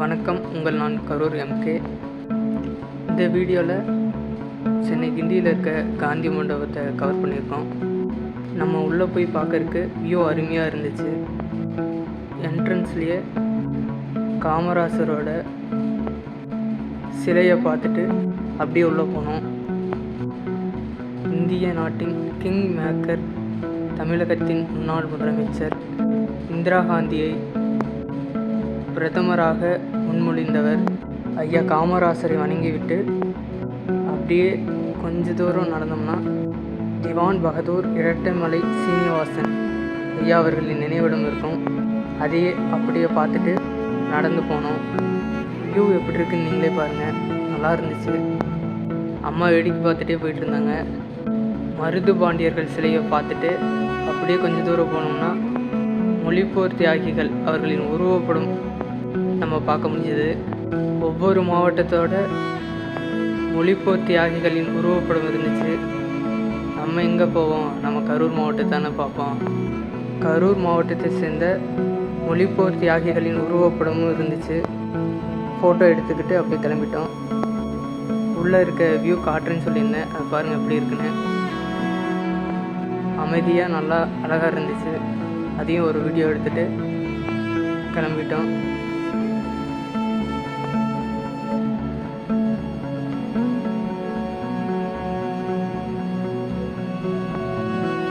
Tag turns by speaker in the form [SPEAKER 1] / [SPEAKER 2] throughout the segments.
[SPEAKER 1] வணக்கம். உங்கள் நான் கரூர் எம்கே இந்த வீடியோவில் சென்னை கிண்டியில் இருக்க காந்தி மண்டபத்தை கவர் பண்ணியிருக்கோம். நம்ம உள்ளே போய் பார்க்கறக்கு வியூ அருமையாக இருந்துச்சு. என்ட்ரன்ஸ்லேயே காமராசரோட சிலையை பார்த்துட்டு அப்படியே உள்ளே போனோம். இந்திய நாட்டின் கிங் மேக்கர் தமிழகத்தின் முன்னாள் முதலமைச்சர் இந்திரா காந்தியை பிரதமராக முன்மொழிந்தவர். ஐயா காமராசரை வணங்கிவிட்டு அப்படியே கொஞ்ச தூரம் நடந்தோம்னா திவான் பகதூர் இரட்டைமலை சீனிவாசன் ஐயா அவர்களின் நினைவிடம் இருக்கும். அதையே அப்படியே பார்த்துட்டு நடந்து போனோம். வியூ எப்படி இருக்குன்னு நீங்களே பாருங்கள் நல்லா இருந்துச்சு. அம்மா வேடிக்கை பார்த்துட்டே போயிட்டு இருந்தாங்க. மருது பாண்டியர்கள் சிலையை பார்த்துட்டு அப்படியே கொஞ்சம் தூரம் போனோம்னா மொழிப்போர் தியாகிகள் அவர்களின் உருவப்படும் நம்ம பார்க்க முடிஞ்சது. ஒவ்வொரு மாவட்டத்தோட மொழிப்போர் தியாகிகளின் உருவப்படம் இருந்துச்சு. நம்ம எங்கே போவோம்? நம்ம கரூர் மாவட்டத்தானே பார்ப்போம். கரூர் மாவட்டத்தை சேர்ந்த மொழிப்போர் தியாகிகளின் உருவப்படமும் இருந்துச்சு. ஃபோட்டோ எடுத்துக்கிட்டு அப்படியே கிளம்பிட்டோம். உள்ளே இருக்க வியூ காட்டுறேன்னு சொல்லியிருந்தேன். அது பாருங்கள் எப்படி இருக்குன்னு. அமைதியாக நல்லா அழகாக இருந்துச்சு. அதையும் ஒரு வீடியோ எடுத்துகிட்டு கிளம்பிட்டோம்.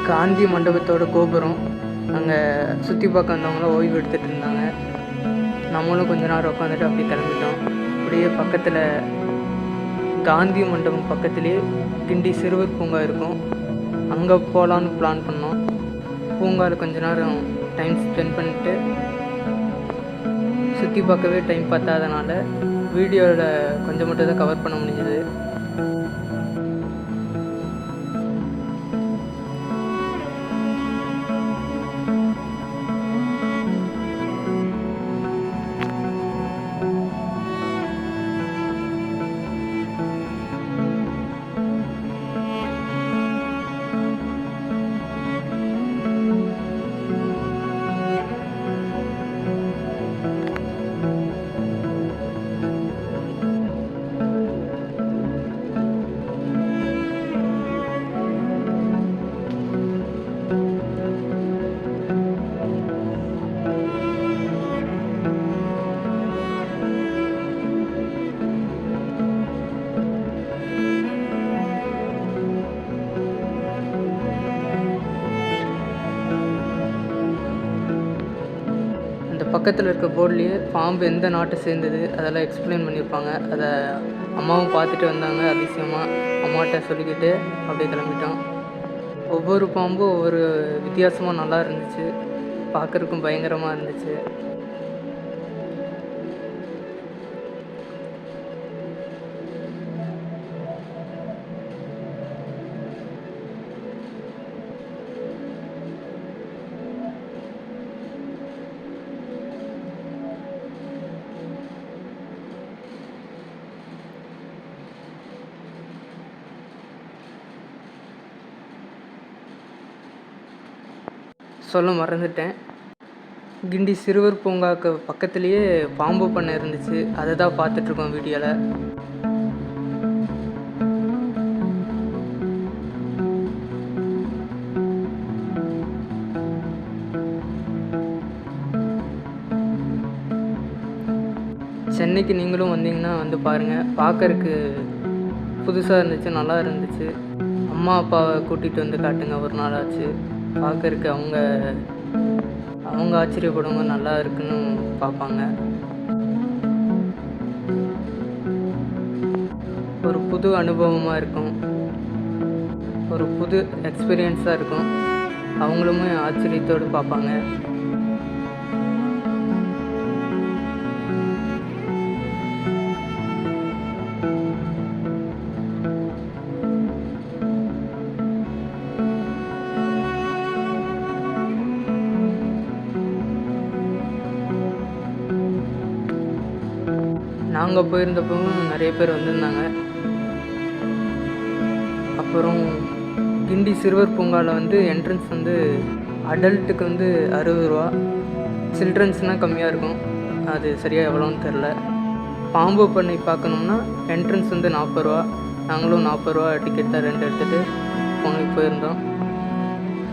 [SPEAKER 1] காந்தி மண்டபத்தோட கோபுரம். அங்கே சுற்றி பார்க்க வந்தவங்களாம் ஓய்வு எடுத்துகிட்டு இருந்தாங்க. நம்மளும் கொஞ்ச நேரம் உட்காந்துட்டு அப்படியே கிளம்பிட்டோம். அப்படியே பக்கத்தில் காந்தி மண்டபம் பக்கத்துலேயே கிண்டி சிறுவர் பூங்கா இருக்கும். அங்கே போகலான்னு பிளான் பண்ணோம். பூங்காவில் கொஞ்ச நேரம் டைம் ஸ்பெண்ட் பண்ணிட்டு சுற்றி பார்க்கவே டைம் பத்தாதனால வீடியோவில் கொஞ்சம் மட்டும் தான் கவர் பண்ண முடிஞ்சது. பக்கத்தில் இருக்க போர்ட்லேயே பாம்பு எந்த நாட்டை சேர்ந்தது அதெல்லாம் எக்ஸ்பிளைன் பண்ணியிருப்பாங்க. அதை அம்மாவும் பார்த்துட்டு வந்தாங்க அதிசயமாக அம்மாட்ட சொல்லிக்கிட்டு அப்படியே கிளம்பிட்டோம் ஒவ்வொரு பாம்பும் ஒவ்வொரு வித்தியாசமாக நல்லா இருந்துச்சு. பார்க்குறக்கும் பயங்கரமாக இருந்துச்சு. சொல்ல மறந்துட்டேன். கிண்டி சிறுவர் பூங்காக்கு பக்கத்துலேயே பாம்பு பண்ணை இருந்துச்சு. அதை தான் பார்த்துட்ருக்கோம் வீடியோவில் சென்னைக்கு நீங்களும் வந்தீங்கன்னா வந்து பாருங்கள் பார்க்கறக்கு புதுசாக இருந்துச்சு நல்லா இருந்துச்சு. அம்மா அப்பாவை கூட்டிகிட்டு வந்து காட்டுங்க. ஒரு நாள் ஆச்சு. பார்க்கறக்கு அவங்க அவங்க ஆச்சரியப்படுங்க நல்லா இருக்குன்னு பார்ப்பாங்க. ஒரு புது அனுபவமாக இருக்கும். ஒரு புது எக்ஸ்பீரியன்ஸாக இருக்கும். அவங்களுமே ஆச்சரியத்தோடு பார்ப்பாங்க. நாங்கள் போயிருந்தப்பவும் நிறைய பேர் வந்திருந்தாங்க. அப்புறம் கிண்டி சிறுவர் பூங்காவில் வந்து என்ட்ரன்ஸ் வந்து அடல்ட்டுக்கு வந்து அறுபது ரூபா. சில்ட்ரன்ஸ்னால் கம்மியாக இருக்கும். அது சரியாக எவ்வளோன்னு தெரில பாம்பு பண்ணை பார்க்கணும்னா என்ட்ரன்ஸ் வந்து நாற்பது ரூபா. நாங்களும் நாற்பது ரூபா டிக்கெட் தான் ரெண்டு எடுத்துகிட்டு போனது போயிருந்தோம்.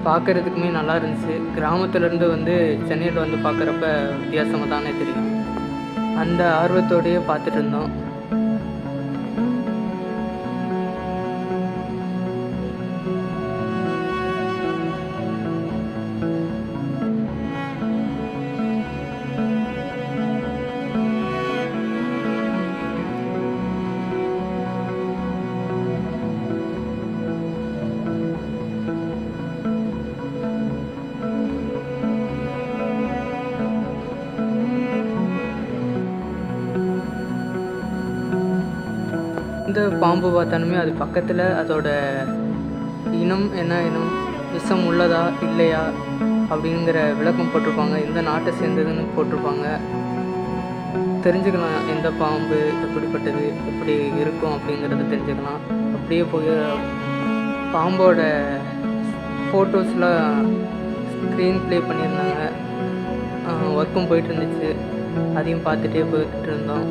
[SPEAKER 1] பார்க்குறதுக்குமே நல்லா இருந்துச்சு. கிராமத்துலேருந்து வந்து சென்னையில் வந்து பார்க்குறப்ப வித்தியாசமாக தானே தெரியும். அந்த ஆர்வத்தோடையே பார்த்துட்டு இருந்தோம். எந்த பாம்பு பார்த்தாலுமே அது பக்கத்தில் அதோட இனம் என்ன இனம் விஷம் உள்ளதா இல்லையா அப்படிங்கிற விளக்கம் போட்டிருப்பாங்க. எந்த நாட்டை சேர்ந்ததுன்னு போட்டிருப்பாங்க. தெரிஞ்சுக்கலாம் எந்த பாம்பு எப்படிப்பட்டது எப்படி இருக்கும் அப்படிங்கிறத தெரிஞ்சுக்கலாம். அப்படியே போய் பாம்போட ஃபோட்டோஸ்லாம் ஸ்க்ரீன் ப்ளே பண்ணியிருந்தாங்க. ஒர்க்கும் போயிட்டு இருந்துச்சு. அதையும் பார்த்துட்டே போயிட்டு இருந்தோம்.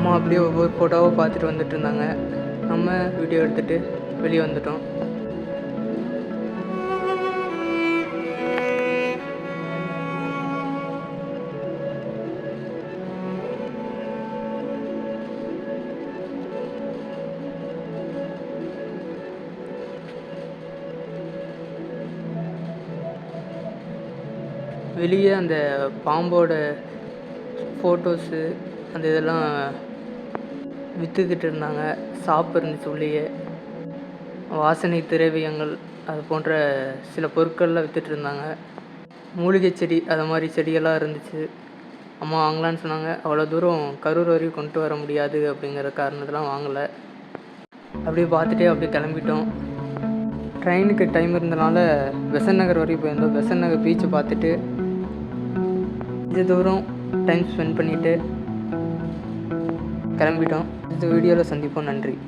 [SPEAKER 1] அம்மா அப்படியே ஒவ்வொரு ஃபோட்டோவாக பார்த்துட்டு வந்துட்டு இருந்தாங்க. நம்ம வீடியோ எடுத்துகிட்டு வெளியே வந்துட்டோம். வெளியே அந்த பாம்போட ஃபோட்டோஸு அந்த இதெல்லாம் விற்றுக்கிட்டு இருந்தாங்க ஷாப் இருந்துச்சு உள்ளேயே வாசனை திரவியங்கள் அது போன்ற சில பொருட்கள்லாம் விற்றுட்டு இருந்தாங்க மூலிகை செடி அது மாதிரி செடியெல்லாம் இருந்துச்சு. அம்மா வாங்கலான்னு சொன்னாங்க. அவ்வளோ தூரம் கரூர் வரையும் கொண்டு வர முடியாது அப்படிங்கிற காரணத்தெலாம் வாங்கலை. அப்படியே பார்த்துட்டே அப்படியே கிளம்பிட்டோம். ட்ரெயினுக்கு டைம் இருந்தனால பெசன் நகர் வரையும் போயிருந்தோம். பெசன் நகர் பீச்சை பார்த்துட்டு இது தூரம் டைம் ஸ்பெண்ட் பண்ணிவிட்டு கிளம்பிட்டோம். இந்த வீடியோவில் சந்திப்போம். நன்றி.